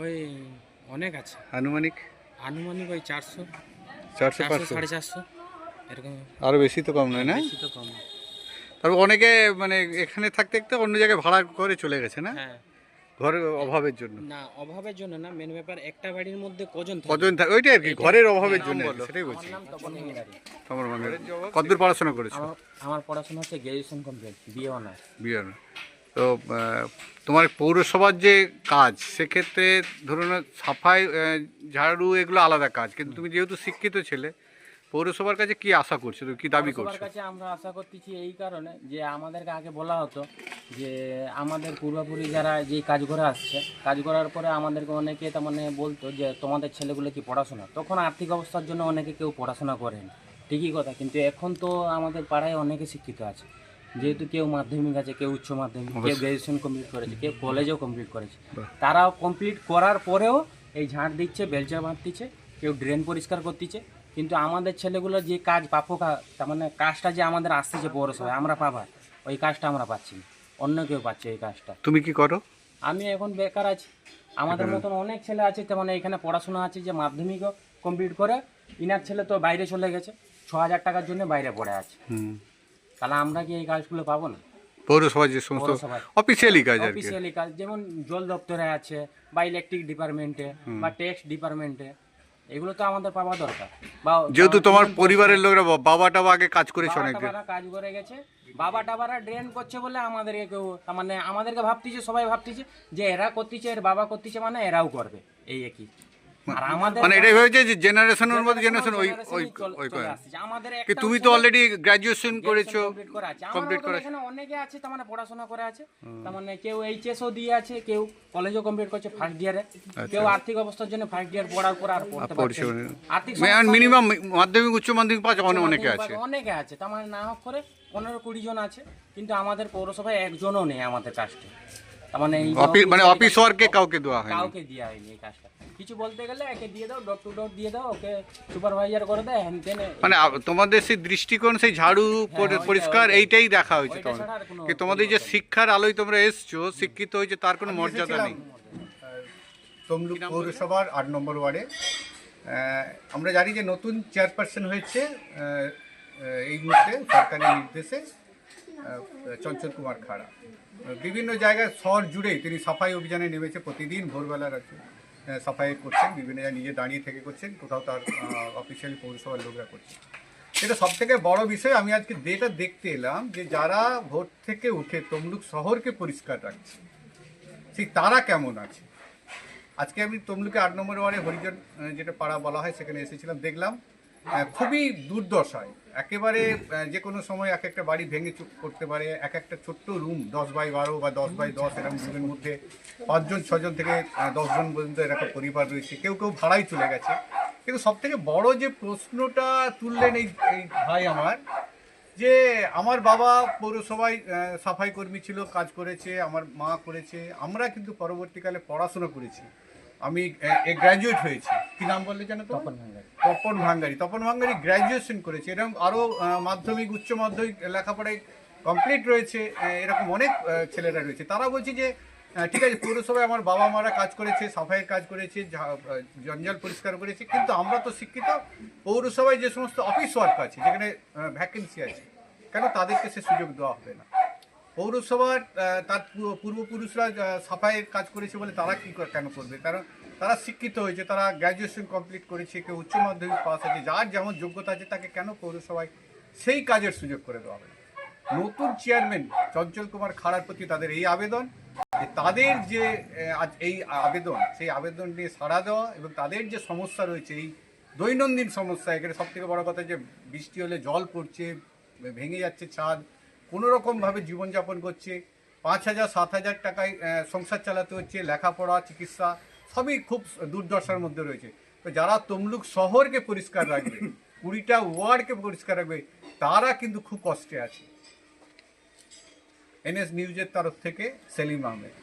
ওই অনেক আছে। আনুমানিক? আনুমানিক ওই চারশো। চারশো পাঁচশো? সাড়ে চারশো এরকম। আরও বেশি তো কম নয় না? বেশি তো কম। তারপর অনেকে মানে এখানে থাকতে থাকতে অন্য জায়গায় ভাড়া করে চলে গেছে না? হ্যাঁ। ঘরের অভাবের জন্য। না অভাবের জন্য না মেন ব্যাপার একটা বাড়ির মধ্যে কজন থাকে? কজন থাকে? ওইটাই আর কি ঘরের অভাবের জন্য বলো। সেটাই বলছি। আমার নাম তপন হিঙ্গারি। তোমার মানে কতদূর পড়াশোনা করেছ? আমার আমার পড়াশোনা হচ্ছে গ্র্যাজুয়েশন কমপ্লিট বিএ অনার্স বিয়ার তো তোমার পৌরসভার যে কাজ সেক্ষেত্রে ধরুন সাফাই ঝাড়ু এগুলো আলাদা কাজ কিন্তু তুমি যেহেতু শিক্ষিত ছেলে পৌরসভার কাছে কি আশা করছ? কি দাবি করছ? কাছে আমরা আশা করতেছি এই কারণে যে আমাদেরকে আগে বলা হতো যে আমাদের পূর্বপুরি যারা যেই কাজ করে আসছে কাজ করার পরে আমাদেরকে অনেকে তার মানে বলতো যে তোমাদের ছেলেগুলো কি পড়াশোনা? তখন আর্থিক অবস্থার জন্য অনেকে কেউ পড়াশোনা করেন। ঠিকই কথা কিন্তু এখন তো আমাদের পাড়ায় অনেকে শিক্ষিত আছে। যেহেতু কেউ মাধ্যমিক আছে কেউ উচ্চ মাধ্যমিক কেউ গ্র্যাজুয়েশন কমপ্লিট করেছে কেউ কলেজও কমপ্লিট করেছে। তারাও কমপ্লিট করার পরেও এই ঝাঁট দিচ্ছে বেলচা বাঁধতিছে কেউ ড্রেন পরিষ্কার করতেছে। কিন্তু আমাদের ছেলেগুলো যে কাজ কা- তার মানে কাজটা যে আমাদের আসতেছে পৌরসভায় আমরা পাবার ওই কাজটা আমরা পাচ্ছি না। অন্য কেউ পাচ্ছে এই কাজটা। তুমি কি করো? আমি এখন বেকার আছি। আমাদের মতন অনেক ছেলে আছে তেমন মানে এখানে পড়াশোনা আছে যে মাধ্যমিকও কমপ্লিট করে ইনার ছেলে তো বাইরে চলে গেছে ছ হাজার টাকার জন্য বাইরে পড়ে আছে। তাহলে আমরা কি এই কাজগুলো পাবো না? পৌরসভার যে সমস্ত অফিসিয়ালি কাজ আর কি। অফিসিয়ালি কাজ যেমন জল দপ্তরে আছে বা ইলেকট্রিক ডিপার্টমেন্টে বা ট্যাক্স ডিপার্টমেন্টে এগুলো তো আমাদের পাওয়া দরকার। বা যেহেতু তোমার পরিবারের লোকরা বাবা টাবা আগে কাজ করেছে অনেক কাজ করে গেছে বাবা টাবারা ড্রেন করছে বলে আমাদেরকে কেউ মানে আমাদেরকে ভাবতেছে সবাই ভাবতেছে যে এরা করতেছে এর বাবা করতেছে মানে এরাও করবে এই একই। আর আমাদের মানে এটাই হয়েছে যে জেনারেশনের মধ্যে জেনারেশন ওই ওই ওই করে আমাদের কি তুমি তো অলরেডি গ্র্যাজুয়েশন করেছ কমপ্লিট করে আছে আমার কমপ্লিট মতন করে এখানে অনেকে আছে তার মানে পড়াশোনা করে আছে। তার মানে কেউ এইচএসও দিয়ে আছে কেউ কলেজও কমপ্লিট করছে ফার্স্ট ইয়ারে কেউ আর্থিক অবস্থার জন্য ফার্স্ট ইয়ার পড়ার পর আর পড়তে পারছে আর্থিক মিনিমাম মাধ্যমিক উচ্চ মাধ্যমিক অনেকে আছে। অনেকে আছে। তার মানে না হোক করে পনেরো কুড়ি জন আছে কিন্তু আমাদের পৌরসভায় একজনও নেই আমাদের কাজটা তার মানে অফিস মানে অফিস ওয়ার্কে কাউকে দেওয়া হয়নি। কাউকে দেওয়া হয়নি এই কাজটা কিছু বলতে গেলে একে দিয়ে দাও ডট টু ডট দিয়ে দাও ওকে সুপারভাইজার করে দেয় হ্যান তেন মানে তোমাদের সেই দৃষ্টিকোণ সেই ঝাড়ু পরি- পরিষ্কার এইটাই দেখা হয়েছে তোমাদের। কি তোমাদের যে শিক্ষার আলোয় তোমরা এসছো শিক্ষিত হয়েছে তার কোনো মর্যাদা নেই? তমলুক পৌরসভার আট নম্বর ওয়ার্ডে। আমরা জানি যে নতুন চেয়ারপারসন হয়েছে এই মুহূর্তে সরকারি নির্দেশে চঞ্চল কুমার খাড়া। বিভিন্ন জায়গায় শহর জুড়েই তিনি সাফাই অভিযানে নেমেছে প্রতিদিন ভোরবেলা রাখছে সাফাই করছেন, বিভিন্ন জায়গায় নিজে দাঁড়িয়ে থেকে করছেন, কোথাও তার অফিসিয়ালি পৌরসভার লোকরা করছেন এটা সব থেকে বড় বিষয়, আমি আজকে যেটা দেখতে এলাম যে যারা ভোট থেকে উঠে তমলুক শহরকে পরিষ্কার রাখছে, সেই তারা কেমন আছে? আজকে আমি তমলুকে আট নম্বর ওয়ার্ডে হরিজন যেটা পাড়া বলা হয়, সেখানে এসেছিলাম, দেখলাম খুবই দুর্দশায়। একেবারে যে কোনো সময় এক একটা বাড়ি ভেঙে চুপ করতে পারে, এক একটা ছোট্ট রুম দশ বাই বারো বা দশ বাই দশ, এরকম রুমের মধ্যে পাঁচজন, ছজন থেকে দশজন পর্যন্ত এরকম পরিবার রয়েছে, কেউ কেউ ভাড়াই চলে গেছে। কিন্তু সব থেকে বড় যে প্রশ্নটা তুললেন এই এই ভাই আমার, যে আমার বাবা পৌরসভায় সাফাই কর্মী ছিল, কাজ করেছে, আমার মা করেছে, আমরা কিন্তু পরবর্তীকালে পড়াশোনা করেছি। আমি গ্র্যাজুয়েট হয়েছি। কি নাম বললে জানো তো। তপন ভাঙ্গারি। তপন ভাঙ্গারি গ্র্যাজুয়েশন করেছে। এরকম আরও মাধ্যমিক, উচ্চ মাধ্যমিক লেখাপড়ায় কমপ্লিট রয়েছে। এরকম অনেক ছেলেরা রয়েছে। তারা বলছে যে ঠিক আছে, পৌরসভায় আমার বাবা মারা কাজ করেছে, সাফাইয়ের কাজ করেছে জঞ্জাল পরিষ্কার করেছে। কিন্তু আমরা তো শিক্ষিত, পৌরসভায় যে সমস্ত অফিস ওয়ার্ক আছে, যেখানে ভ্যাকেন্সি আছে, কেন তাদেরকে সে সুযোগ দেওয়া হবে না? পৌরসভার তার পূর্ব- পূর্বপুরুষরা সাফাইয়ের কাজ করেছে বলে তারা কি কেন করবে? কারণ তারা শিক্ষিত হয়েছে, তারা গ্র্যাজুয়েশন কমপ্লিট করেছে, কেউ উচ্চ মাধ্যমিক পাস আছে, যার যেমন যোগ্যতা আছে তাকে কেন পৌরসভায় সেই কাজের সুযোগ করে দেওয়া হবে নতুন চেয়ারম্যান চঞ্চল কুমার খাড়ার প্রতি তাদের এই আবেদন তাদের যে আজ এই আবেদন, সেই আবেদন নিয়ে সাড়া দেওয়া এবং তাদের যে সমস্যা রয়েছে, এই দৈনন্দিন সমস্যা, এখানে সব থেকে বড় কথা যে বৃষ্টি হলে জল পড়ছে, ভেঙে যাচ্ছে ছাদ কোনো রকমভাবে জীবনযাপন করছে, পাঁচ হাজার, সাত হাজার টাকায় সংসার চালাতে হচ্ছে, লেখাপড়া, চিকিৎসা সবই খুব দুর্দশার মধ্যে রয়েছে। তো যারা তমলুক শহরকে পরিষ্কার রাখবে কুড়িটা ওয়ার্ডকে পরিষ্কার রাখবে তারা কিন্তু খুব কষ্টে আছে। এনএস নিউজের তরফ থেকে সেলিম আহমেদ।